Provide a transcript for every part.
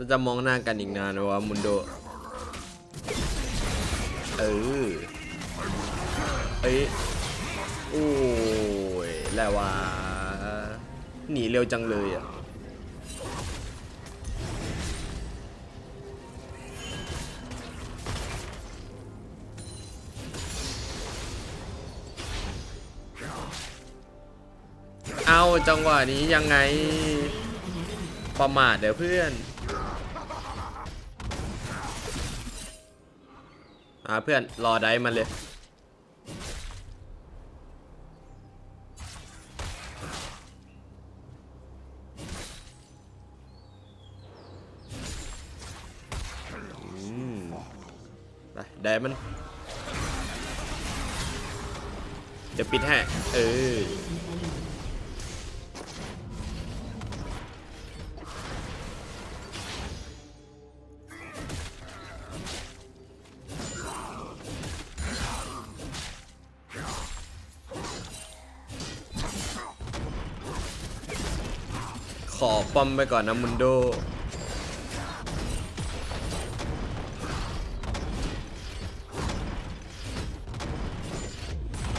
เราจะมองหน้ากันอีกนานวะมุนโด เออ เอ้ย โอ้ยแล้วว่าหนีเร็วจังเลยอะเอาจังหวะนี้ยังไงประมาทเดี๋ยวเพื่อน อ่าเพื่อนรอได้มันเลย ไปได้มัน เดี๋ยวปิดให้เออ ขอป้อมไปก่อนนะมุนโด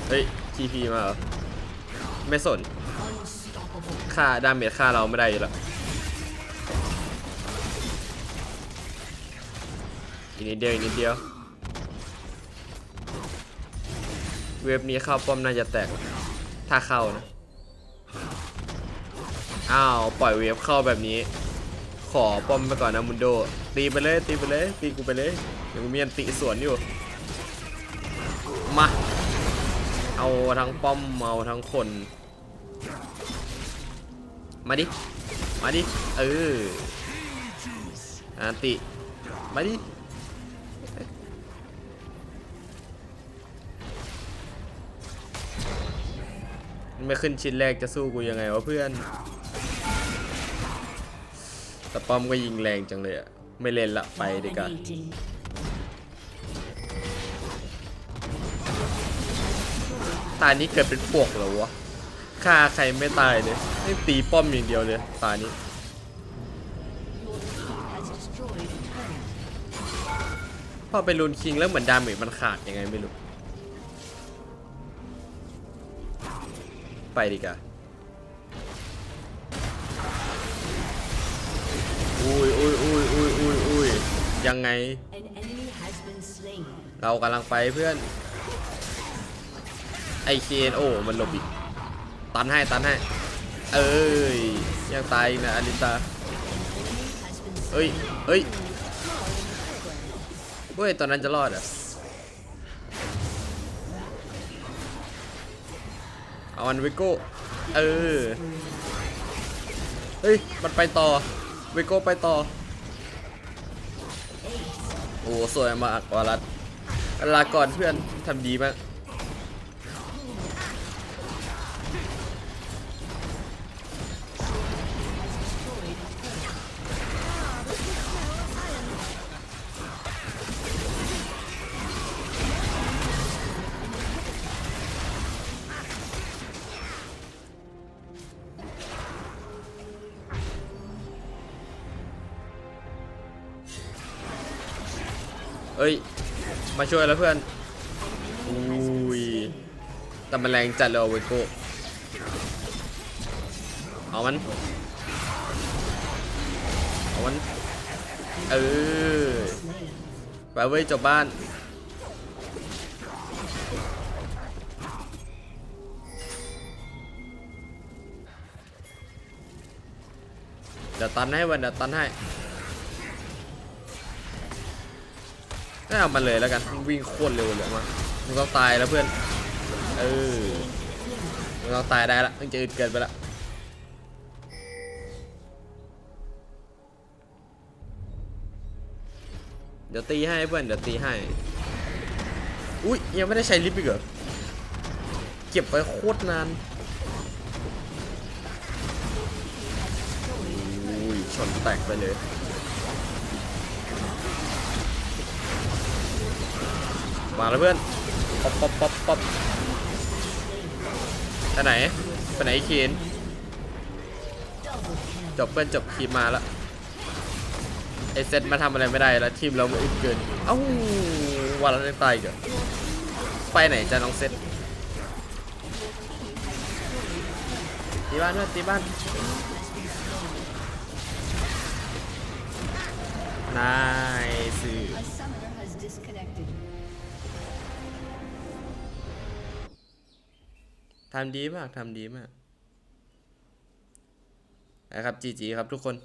เฮ้ย TP มาเหรอ ไม่สน ค่าดาเมจค่าเราไม่ได้อยู่แล้วอีกนิดเดียวอีกนิดเดียว เว็บนี้เข้าป้อมน่าจะแตก ถ้าเข้านะ อ้าว ปล่อยเวฟเข้าแบบนี้ ขอป้อมไปก่อนนะมุนโด ตีไปเลยตีไปเลยตีกูไปเลยเดี๋ยวกูมีอันติสวนอยู่ มา เอาทั้งป้อมเอาทั้งคน มาดิ มาดิ เอออันติ มาดิไม่ขึ้นชิ้นแรกจะสู้กูยังไงวะเพื่อน แต่ป้อมก็ยิงแรงจังเลยอะไม่เล่นละไปดีกว่า Dominating. ตานี้เกิดเป็นปวกเหรอวะฆ่าใครไม่ตายเลยไม่ตีป้อมอย่างเดียวเลยตานี้ Your team has destroyed a turret. พอไปรุนคิงแล้วเหมือนดาเมจมันขาดยังไงไม่รู้ ไปดีกว่า อุ้ยอุ้ยอุ้ยอุ้ยอุ้ยอุ้ยยังไง An enemy has been slain. เรากำลังไปเพื่อน ไอเคนโอ้มันหลบอีก ตันให้ตันให้ เอ้ย ยังตายอีกนะอลิตา An enemy has been เอ้ยเอ้ยเว้ย ตอนนั้นจะรอดเหรอะ เอาอันวิโก้ เออ เฮ้ย มันไปต่อ วิโก้ไปต่อ โอ้สวยมากวารัตลาก่อนเพื่อนทำดีมาก เอ้ย มาช่วยแล้วเพื่อน อุ้ยแต่มันแรงจัดเลยเวโก้เอามัน เอามัน เออไปเว้ยจบบ้านเดี๋ยวตันให้วันเดี๋ยวตันให้ ไม่เอามันเลยแล้วกันวิ่งโคตรเร็วเลยมามึงต้องตายแล้วเพื่อน เออมึงต้องตายได้ละมึงจะอึดเกินไปละเดี๋ยวตีให้เพื่อนเดี๋ยวตีให้ อุ้ยยังไม่ได้ใช้ลิฟต์อีกเหรอ เก็บไปโคตรนานอุ้ยชนแตกไปเลย มาแล้วเพื่อนป๊อปป๊อปป๊อปป๊อปไปไหนไปไหนไอ้เคนจบเพื่อนจบคีมมาแล้วไอเซตมาทำอะไรไม่ได้แล้วทีมเราอึดเกินเอ้าวันละตายอีกันไปไหนจะน้องเซตตีบ้านด้วยตีบ้านนาย ทำดีมากทำดีมากนะครับจีจีครับทุกคน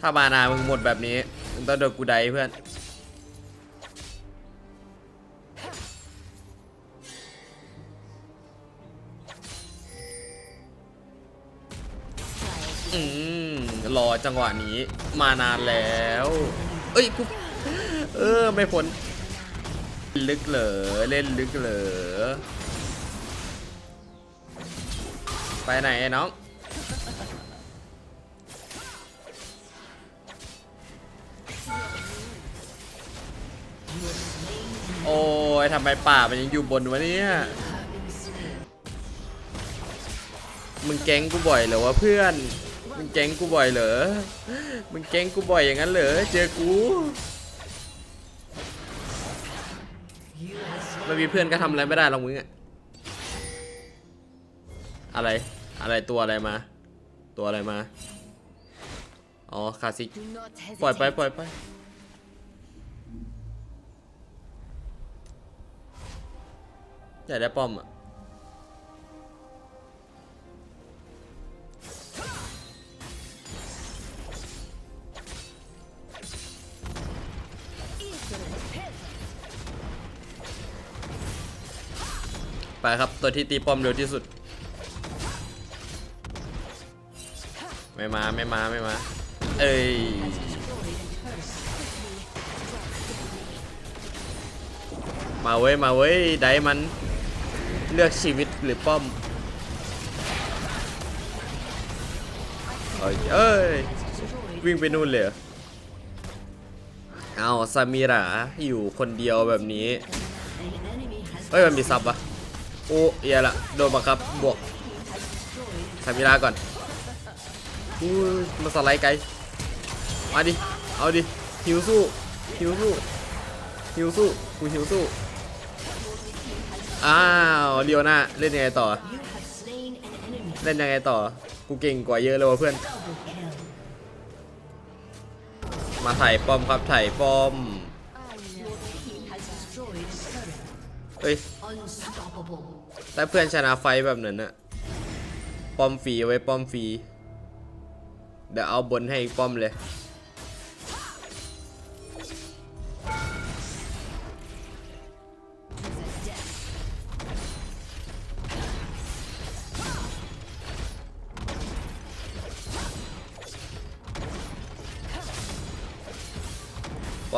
ถ้ามานามึงหมดแบบนี้มึงต้องโดนกูไดเพื่อน อืม รอจังหวะนี้มานานแล้ว เอ้ยกูเออ ไม่พ้นลึกเหรอ เล่นลึกเหรอ ไปไหนไอ้น้อง โอ้ยทำไมป่ามันยังอยู่บนวะเนี่ยมึงแก๊งกูบ่อยเหรอวะเพื่อน มึงแก๊งกูบ่อยเหรอ มึงแก๊งกูบ่อยอย่างนั้นเหรอ เจอกู ไม่มีเพื่อนก็ทำอะไรไม่ได้หรอกมึงอะอะไร อะไรตัวอะไรมา ตัวอะไรมา อ๋อคาซิก ปล่อยไปปล่อยไป อยากได้ป้อมอะไปครับ ตัวที่ตีป้อมเร็วที่สุด ไม่มา ไม่มา ไม่มา เอ้ยมาเว้ย มาเว้ย ได้มัน เลือกชีวิตหรือป้อมเอ้ย วิ่งไปนู่นเลย เอาซามิระอยู่คนเดียวแบบนี้ เฮ้ย มันมีซับปะโอ้เอียละ โดนบังคับบวกซามิระก่อนอู้มาสไลด์ไกล มาดิ เอาดิ หิวสู้ หิวสู้ หิวสู้ กูหิวสู้ อ้าวเลียวนาเล่นยังไงต่อ เล่นยังไงต่อ กูเก่งกว่าเยอะเลยวะเพื่อน มาถ่ายป้อมครับถ่ายป้อมเอ้ย Unstoppable. ถ้าเพื่อนชนะไฟแบบนั้นอะป้อมฟรีเอาไว้ป้อมฟรีเดี๋ยวเอาบนให้อีกป้อมเลย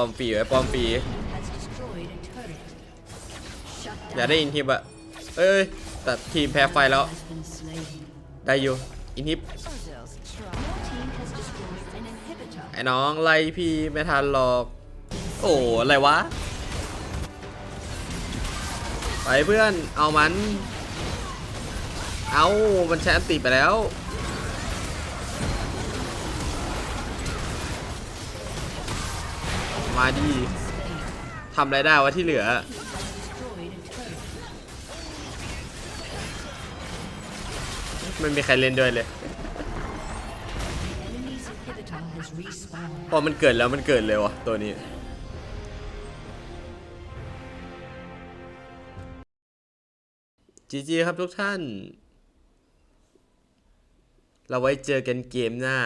อมฟรีไว้ปอมฟรีอย่าได้อินทิปอะเอ้ยแต่ทีมแพ้ไฟแล้ว ได้อยู่อินทิปไอ้น้องไล่พี่ไม่ทันหรอก โอ้อะไรวะ ไปเพื่อนเอามัน เอามันใช้อันติไปแล้ว มาดีทำอะไรได้วะที่เหลือ Has destroyed a turret. ไม่มีใครเล่นด้วยเลย The enemy's inhibitor has respawned. พอมันเกิดแล้วมันเกิดเลยวะตัวนี้จีจีครับทุกท่าน เราไว้เจอกันเกมหน้า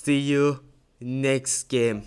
see you next game